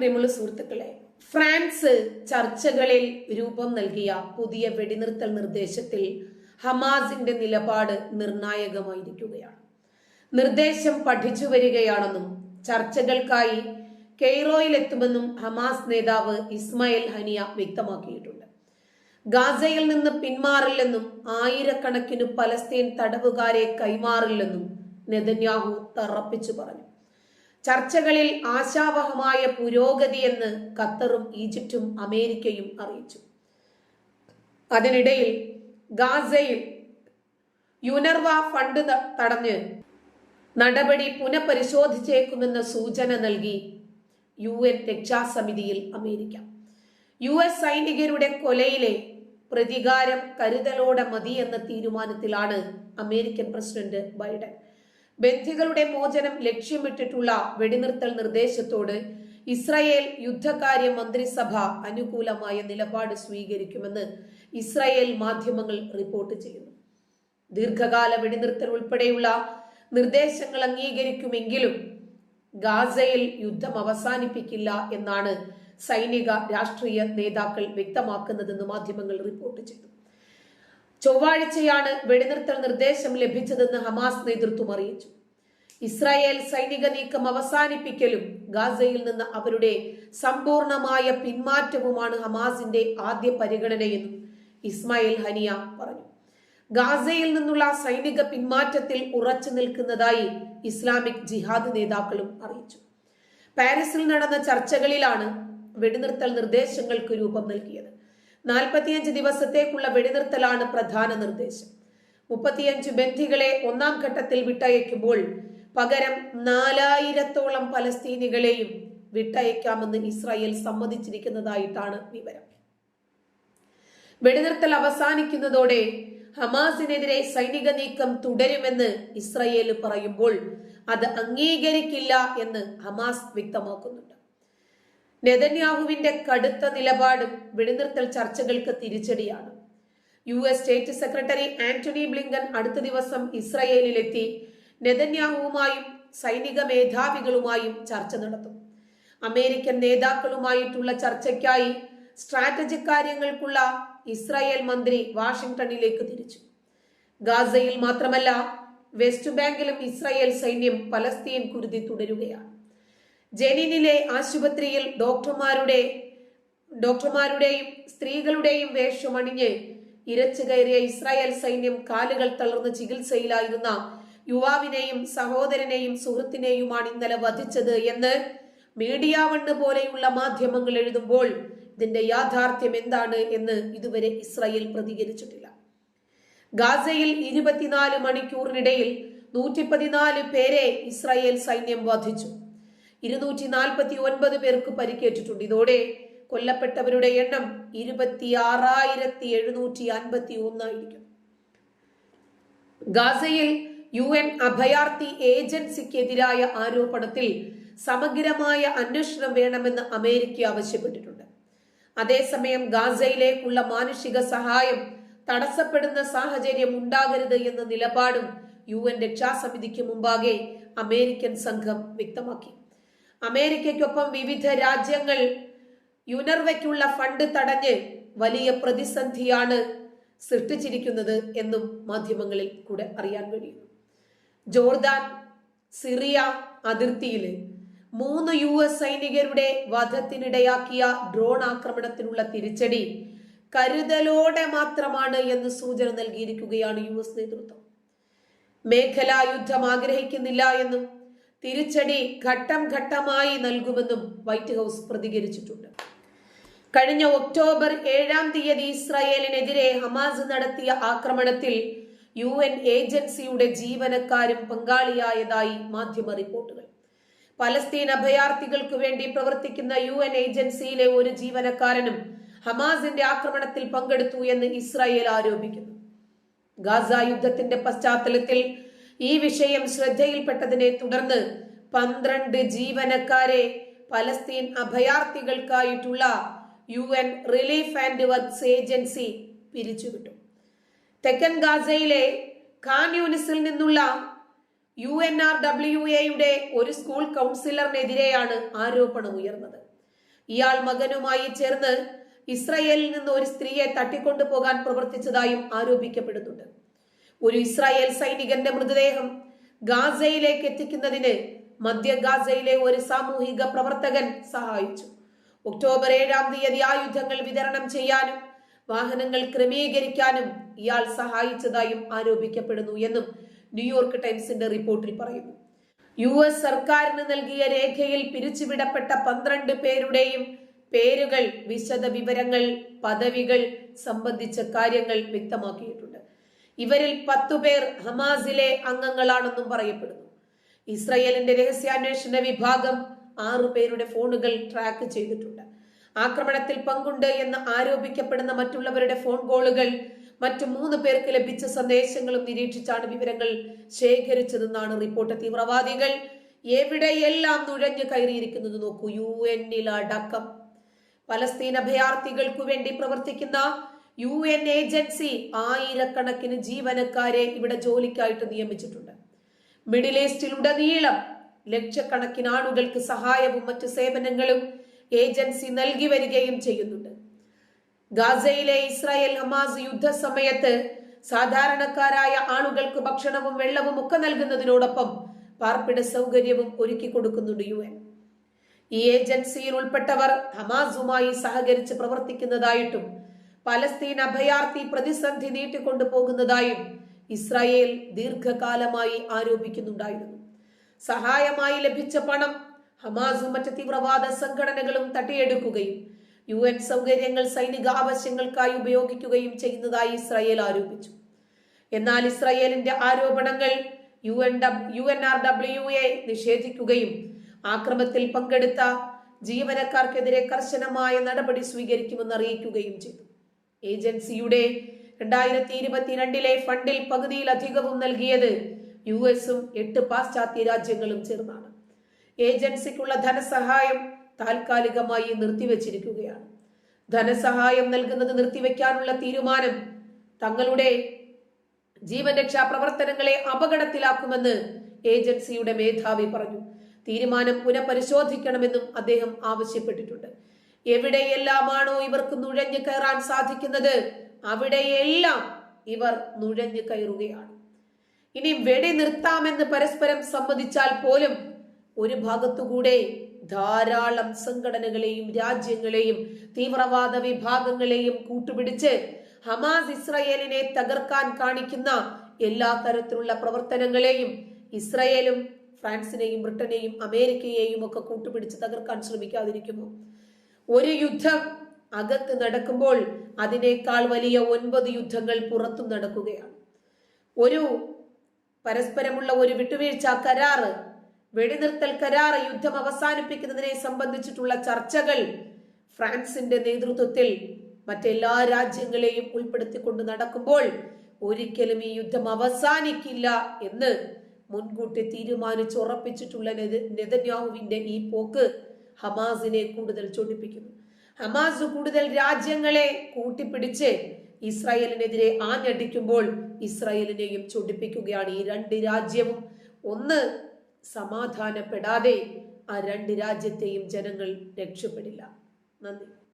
പ്രിയമുള്ള സുഹൃത്തുക്കളെ ഫ്രാൻസ് ചർച്ചകളിൽ രൂപം നൽകിയ പുതിയ വെടിനിർത്തൽ നിർദ്ദേശത്തിൽ ഹമാസിന്റെ നിലപാട് നിർണായകമായിരിക്കുകയാണ്. നിർദ്ദേശം പഠിച്ചു വരികയാണെന്നും ചർച്ചകൾക്കായി കെയ്റോയിലെത്തുമെന്നും ഹമാസ് നേതാവ് ഇസ്മായിൽ ഹനിയ വ്യക്തമാക്കിയിട്ടുണ്ട്. ഗാസയിൽ നിന്ന് പിന്മാറില്ലെന്നും ആയിരക്കണക്കിന് പലസ്തീൻ തടവുകാരെ കൈമാറില്ലെന്നും നെതന്യാഹു തറപ്പിച്ചു പറഞ്ഞു. ചർച്ചകളിൽ ആശാവഹമായ പുരോഗതിയെന്ന് ഖത്തറും ഈജിപ്തും അമേരിക്കയും അറിയിച്ചു. അതിനിടയിൽ ഗാസയിൽ യുനർവ ഫണ്ട് തടഞ്ഞ് നടപടി പുനഃപരിശോധിച്ചേക്കുമെന്ന സൂചന നൽകി യു എൻ രക്ഷാസമിതിയിൽ അമേരിക്ക. യു എസ് സൈനികരുടെ കൊലയിലെ പ്രതികാരം കരുതലോടെ മതി എന്ന തീരുമാനത്തിലാണ് അമേരിക്കൻ പ്രസിഡന്റ് ബൈഡൻ. ബന്ധികളുടെ മോചനം ലക്ഷ്യമിട്ടിട്ടുള്ള വെടിനിർത്തൽ നിർദ്ദേശത്തോട് ഇസ്രായേൽ യുദ്ധകാര്യ മന്ത്രിസഭ അനുകൂലമായ നിലപാട് സ്വീകരിക്കുമെന്ന് ഇസ്രായേൽ മാധ്യമങ്ങൾ റിപ്പോർട്ട് ചെയ്യുന്നു. ദീർഘകാല വെടിനിർത്തൽ ഉൾപ്പെടെയുള്ള നിർദ്ദേശങ്ങൾ അംഗീകരിക്കുമെങ്കിലും ഗാസയിൽ യുദ്ധം അവസാനിപ്പിക്കില്ല എന്നാണ് സൈനിക രാഷ്ട്രീയ നേതാക്കൾ വ്യക്തമാക്കുന്നതെന്ന് മാധ്യമങ്ങൾ റിപ്പോർട്ട് ചെയ്തു. ചൊവ്വാഴ്ചയാണ് വെടിനിർത്തൽ നിർദ്ദേശം ലഭിച്ചതെന്ന് ഹമാസ് നേതൃത്വം അറിയിച്ചു. ഇസ്രായേൽ സൈനിക നീക്കം അവസാനിപ്പിക്കലും ഗാസയിൽ നിന്ന് അവരുടെ സമ്പൂർണമായ പിന്മാറ്റവുമാണ് ഹമാസിന്റെ ആദ്യ പരിഗണനയെന്നും ഇസ്മായിൽ ഹനിയ പറഞ്ഞു. ഗാസയിൽ നിന്നുള്ള സൈനിക പിന്മാറ്റത്തിൽ ഉറച്ചു നിൽക്കുന്നതായി ഇസ്ലാമിക് ജിഹാദ് നേതാക്കളും അറിയിച്ചു. പാരീസിൽ നടന്ന ചർച്ചകളിലാണ് വെടിനിർത്തൽ നിർദ്ദേശങ്ങൾക്ക് രൂപം നൽകിയത്. നാൽപ്പത്തിയഞ്ച് ദിവസത്തേക്കുള്ള വെടിനിർത്തലാണ് പ്രധാന നിർദ്ദേശം. മുപ്പത്തിയഞ്ച് ബന്ധികളെ ഒന്നാം ഘട്ടത്തിൽ വിട്ടയക്കുമ്പോൾ പകരം നാലായിരത്തോളം പലസ്തീനികളെയും വിട്ടയക്കാമെന്ന് ഇസ്രായേൽ സമ്മതിച്ചിരിക്കുന്നതായിട്ടാണ് വിവരം. വെടിനിർത്തൽ അവസാനിക്കുന്നതോടെ ഹമാസിനെതിരെ സൈനിക നീക്കം തുടരുമെന്ന് ഇസ്രയേൽ പറയുമ്പോൾ അത് അംഗീകരിക്കില്ല എന്ന് ഹമാസ് വ്യക്തമാക്കുന്നുണ്ട്. നെതന്യാഹുവിന്റെ കടുത്ത നിലപാടും വെടിനിർത്തൽ ചർച്ചകൾക്ക് തിരിച്ചടിയാണ്. U S state secretary Antony Blinken അടുത്ത ദിവസം ഇസ്രയേലിലെത്തി നെതന്യാഹുവുമായും സൈനിക മേധാവികളുമായും ചർച്ച നടത്തും. അമേരിക്കൻ നേതാക്കളുമായിട്ടുള്ള ചർച്ചയ്ക്കായി സ്ട്രാറ്റജിക് കാര്യങ്ങൾക്കുള്ള ഇസ്രായേൽ മന്ത്രി വാഷിംഗ്ടണിലേക്ക് തിരിച്ചു. ഗാസയിൽ മാത്രമല്ല വെസ്റ്റ് ബാങ്കിലും ഇസ്രായേൽ സൈന്യം പലസ്തീൻ കുരുതി തുടരുകയാണ്. ജനീനിലെ ആശുപത്രിയിൽ ഡോക്ടർമാരുടെ ഡോക്ടർമാരുടെയും സ്ത്രീകളുടെയും വേഷമണിഞ്ഞ് ഇരച്ചു കയറിയ ഇസ്രായേൽ സൈന്യം കാലുകൾ തളർന്ന് ചികിത്സയിലായിരുന്ന യുവാവിനെയും സഹോദരനെയും സുഹൃത്തിനെയുമാണ് ഇന്നലെ വധിച്ചത് എന്ന് മീഡിയ വണ്ണ് പോലെയുള്ള മാധ്യമങ്ങൾ എഴുതുമ്പോൾ ഇതിന്റെ യാഥാർത്ഥ്യം എന്താണ് എന്ന് ഇതുവരെ ഇസ്രായേൽ പ്രതികരിച്ചിട്ടില്ല. ഗാസയിൽ ഇരുപത്തിനാല് മണിക്കൂറിനിടയിൽ നൂറ്റി പതിനാല് പേരെ ഇസ്രായേൽ സൈന്യം വധിച്ചു. ഇരുന്നൂറ്റി നാൽപ്പത്തി ഒൻപത് പേർക്ക് പരിക്കേറ്റിട്ടുണ്ട്. ഇതോടെ കൊല്ലപ്പെട്ടവരുടെ എണ്ണം ഇരുപത്തി ആറായിരത്തി എഴുന്നൂറ്റി അൻപത്തി ഒന്നായിരിക്കും ഗാസയിൽ യു എൻ അഭയാർത്ഥി ഏജൻസിക്കെതിരായ ആരോപണത്തിൽ സമഗ്രമായ അന്വേഷണം വേണമെന്ന് അമേരിക്ക ആവശ്യപ്പെട്ടിട്ടുണ്ട്. അതേസമയം ഗാസയിലേക്കുള്ള മാനുഷിക സഹായം തടസ്സപ്പെടുന്ന സാഹചര്യം ഉണ്ടാകരുത് എന്ന നിലപാടും യു എൻ രക്ഷാസമിതിക്ക് മുമ്പാകെ അമേരിക്കൻ സംഘം വ്യക്തമാക്കി. അമേരിക്കയ്ക്കൊപ്പം വിവിധ രാജ്യങ്ങൾ യുനർവയ്ക്കുള്ള ഫണ്ട് തടഞ്ഞ് വലിയ പ്രതിസന്ധിയാണ് സൃഷ്ടിച്ചിരിക്കുന്നത് എന്നും മാധ്യമങ്ങളിൽ കൂടെ അറിയാൻ കഴിയുന്നു. ജോർദാൻ സിറിയ അതിർത്തിയിൽ മൂന്ന് യു എസ് സൈനികരുടെ വധത്തിനിടയാക്കിയ ഡ്രോൺ ആക്രമണത്തിനുള്ള തിരിച്ചടി കരുതലോടെ മാത്രമാണ് എന്ന് സൂചന നൽകിയിരിക്കുകയാണ് യു എസ് നേതൃത്വം. മേഖലാ യുദ്ധം ആഗ്രഹിക്കുന്നില്ല എന്നും തിരിച്ചടി ഘട്ടം ഘട്ടമായി നൽകുമെന്നും വൈറ്റ് ഹൗസ് പ്രതികരിച്ചിട്ടുണ്ട്. കഴിഞ്ഞ ഒക്ടോബർ ഏഴാം തീയതി ഇസ്രായേലിനെതിരെ ഹമാസ് നടത്തിയ ആക്രമണത്തിൽ യു എൻ ഏജൻസിയുടെ ജീവനക്കാരും പങ്കാളിയായതായി മാധ്യമ റിപ്പോർട്ടുകൾ. പലസ്തീൻ അഭയാർത്ഥികൾക്ക് വേണ്ടി പ്രവർത്തിക്കുന്ന യു എൻ ഏജൻസിയിലെ ഒരു ജീവനക്കാരനും ഹമാസിന്റെ ആക്രമണത്തിൽ പങ്കെടുത്തു എന്ന് ഇസ്രായേൽ ആരോപിക്കുന്നു. ഗാസ യുദ്ധത്തിന്റെ പശ്ചാത്തലത്തിൽ ഈ വിഷയം ശ്രദ്ധയിൽപ്പെട്ടതിനെ തുടർന്ന് പന്ത്രണ്ട് ജീവനക്കാരെ Palestine അഭയാർത്ഥികൾക്കായിട്ടുള്ള U N relief and works agency പിരിച്ചുവിട്ടു. തെക്കൻ ഗാസയിലെ ഖാൻ യൂനിസിൽ നിന്നുള്ള യു എൻ ആർ ഡബ്ല്യു എയുടെ ഒരു സ്കൂൾ കൗൺസിലറിനെതിരെയാണ് ആരോപണം ഉയർന്നത്. ഇയാൾ മകനുമായി ചേർന്ന് ഇസ്രായേലിൽ നിന്ന് ഒരു സ്ത്രീയെ തട്ടിക്കൊണ്ടു പോകാൻ പ്രവർത്തിച്ചതായും ആരോപിക്കപ്പെടുന്നുണ്ട്. ഒരു ഇസ്രായേൽ സൈനികന്റെ മൃതദേഹം ഗാസയിലേക്ക് എത്തിക്കുന്നതിന് മധ്യ ഗാസയിലെ ഒരു സാമൂഹിക പ്രവർത്തകൻ സഹായിച്ചു. ഒക്ടോബർ ഏഴാം തീയതി ആയുധങ്ങൾ വിതരണം ചെയ്യാനും വാഹനങ്ങൾ ക്രമീകരിക്കാനും ഇയാൾ സഹായിച്ചതായും ആരോപിക്കപ്പെടുന്നു എന്നും ന്യൂയോർക്ക് ടൈംസിന്റെ റിപ്പോർട്ടിൽ പറയുന്നു. യു എസ് സർക്കാരിന് നൽകിയ രേഖയിൽ പിരിച്ചുവിടപ്പെട്ട പന്ത്രണ്ട് പേരുടെയും പേരുകൾ വിശദ വിവരങ്ങൾ പദവികൾ സംബന്ധിച്ച കാര്യങ്ങൾ വ്യക്തമാക്കിയിട്ടുണ്ട്. ഇവരിൽ പത്തു പേർ ഹമാസിലെ അംഗങ്ങളാണെന്നും പറയപ്പെടുന്നു. ഇസ്രയേലിന്റെ രഹസ്യാന്വേഷണ വിഭാഗം ആറു പേരുടെ ഫോണുകൾ ട്രാക്ക് ചെയ്തിട്ടുണ്ട്. ആക്രമണത്തിൽ പങ്കുണ്ട് എന്ന് ആരോപിക്കപ്പെടുന്ന മറ്റുള്ളവരുടെ ഫോൺ കോളുകൾ മറ്റു മൂന്ന് പേർക്ക് ലഭിച്ച സന്ദേശങ്ങളും നിരീക്ഷിച്ചാണ് വിവരങ്ങൾ ശേഖരിച്ചതെന്നാണ് റിപ്പോർട്ട്. തീവ്രവാദികൾ എവിടെയെല്ലാം നുഴഞ്ഞു കയറിയിരിക്കുന്നത് നോക്കൂ. യു എന്നിൽ അടക്കം. പലസ്തീൻ അഭയാർത്ഥികൾക്കു വേണ്ടി പ്രവർത്തിക്കുന്ന യു എൻ ഏജൻസി ആയിരക്കണക്കിന് ജീവനക്കാരെ ഇവിടെ ജോലിക്കായിട്ട് നിയമിച്ചിട്ടുണ്ട്. മിഡിൽ ഈസ്റ്റിലുടനീളം ലക്ഷക്കണക്കിന് ആളുകൾക്ക് സഹായവും മറ്റ് സേവനങ്ങളും ഏജൻസി നൽകി വരികയും ചെയ്യുന്നുണ്ട്. ഗാസയിലെ ഇസ്രായേൽ ഹമാസ് യുദ്ധ സമയത്ത് സാധാരണക്കാരായ ആളുകൾക്ക് ഭക്ഷണവും വെള്ളവും ഒക്കെ നൽകുന്നതിനോടൊപ്പം പാർപ്പിട സൗകര്യവും ഒരുക്കി കൊടുക്കുന്നുണ്ട് യു എൻ. ഈ ഏജൻസിയിൽ ഉൾപ്പെട്ടവർ ഹമാസുമായി സഹകരിച്ച് പ്രവർത്തിക്കുന്നതായിട്ടും പലസ്തീൻ അഭയാർത്ഥി പ്രതിസന്ധി നീട്ടിക്കൊണ്ടു പോകുന്നതായും ഇസ്രായേൽ ദീർഘകാലമായി ആരോപിക്കുന്നുണ്ടായിരുന്നു. സഹായമായി ലഭിച്ച പണം ഹമാസും മറ്റ് തീവ്രവാദ സംഘടനകളും തട്ടിയെടുക്കുകയും യു എൻ സൗകര്യങ്ങൾ സൈനിക ആവശ്യങ്ങൾക്കായി ഉപയോഗിക്കുകയും ചെയ്യുന്നതായി ഇസ്രായേൽ ആരോപിച്ചു. എന്നാൽ ഇസ്രായേലിന്റെ ആരോപണങ്ങൾ U N U N R W A നിഷേധിക്കുകയും ആക്രമത്തിൽ പങ്കെടുത്ത ജീവനക്കാർക്കെതിരെ കർശനമായ നടപടി സ്വീകരിക്കുമെന്ന് അറിയിക്കുകയും ചെയ്തു. ഏജൻസിയുടെ രണ്ടായിരത്തി ഇരുപത്തിരണ്ടിലെ ഫണ്ടിൽ പകുതിയിലധികവും നൽകിയത് യു എസും എട്ട് പാശ്ചാത്യ രാജ്യങ്ങളും ചേർന്നാണ്. ഏജൻസിക്കുള്ള ധനസഹായം താൽക്കാലികമായി നിർത്തിവച്ചിരിക്കുകയാണ്. ധനസഹായം നൽകുന്നത് നിർത്തിവെക്കാനുള്ള തീരുമാനം തങ്ങളുടെ ജീവൻ രക്ഷാ പ്രവർത്തനങ്ങളെ അപകടത്തിലാക്കുമെന്ന് ഏജൻസിയുടെ മേധാവി പറഞ്ഞു. തീരുമാനം പുനഃപരിശോധിക്കണമെന്നും അദ്ദേഹം ആവശ്യപ്പെട്ടിട്ടുണ്ട്. എവിടെയെല്ലാമാണോ ഇവർക്ക് നുഴഞ്ഞു കയറാൻ സാധിക്കുന്നത് അവിടെയെല്ലാം ഇവർ നുഴഞ്ഞു കയറുകയാണ്. ഇനി വെടി നിർത്താമെന്ന് പരസ്പരം സമ്മതിച്ചാൽ പോലും ഒരു ഭാഗത്തുകൂടെ ധാരാളം സംഘടനകളെയും രാജ്യങ്ങളെയും തീവ്രവാദ വിഭാഗങ്ങളെയും കൂട്ടുപിടിച്ച് ഹമാസ് ഇസ്രയേലിനെ തകർക്കാൻ കാണിക്കുന്ന എല്ലാ തരത്തിലുള്ള പ്രവർത്തനങ്ങളെയും ഇസ്രയേലും ഫ്രാൻസിനെയും ബ്രിട്ടനെയും അമേരിക്കയെയും ഒക്കെ കൂട്ടുപിടിച്ച് തകർക്കാൻ ശ്രമിക്കാതിരിക്കുന്നു ഒരു യുദ്ധം അകത്ത് നടക്കുമ്പോൾ അതിനേക്കാൾ വലിയ ഒൻപത് യുദ്ധങ്ങൾ പുറത്തും നടക്കുകയാണ്. ഒരു പരസ്പരമുള്ള ഒരു വിട്ടുവീഴ്ച കരാറ് വെടിനിർത്തൽ കരാർ യുദ്ധം അവസാനിപ്പിക്കുന്നതിനെ സംബന്ധിച്ചിട്ടുള്ള ചർച്ചകൾ ഫ്രാൻസിന്റെ നേതൃത്വത്തിൽ മറ്റെല്ലാ രാജ്യങ്ങളെയും ഉൾപ്പെടുത്തിക്കൊണ്ട് നടക്കുമ്പോൾ ഒരിക്കലും ഈ യുദ്ധം അവസാനിക്കില്ല എന്ന് മുൻകൂട്ടി തീരുമാനിച്ച് ഉറപ്പിച്ചിട്ടുള്ള നെതന്യാഹുവിന്റെ ഈ പോക്ക് ഹമാസിനെ കൂടുതൽ ചൊടിപ്പിക്കുന്നു. ഹമാസ് കൂടുതൽ രാജ്യങ്ങളെ കൂട്ടിപ്പിടിച്ച് ഇസ്രായേലിനെതിരെ ആഞ്ഞടിക്കുമ്പോൾ ഇസ്രായേലിനെയും ചൊടിപ്പിക്കുകയാണ് ഈ രണ്ട് രാജ്യവും. ഒന്ന് സമാധാനപ്പെടാതെ ആ രണ്ട് രാജ്യത്തെയും ജനങ്ങൾ രക്ഷപ്പെടില്ല. നന്ദി.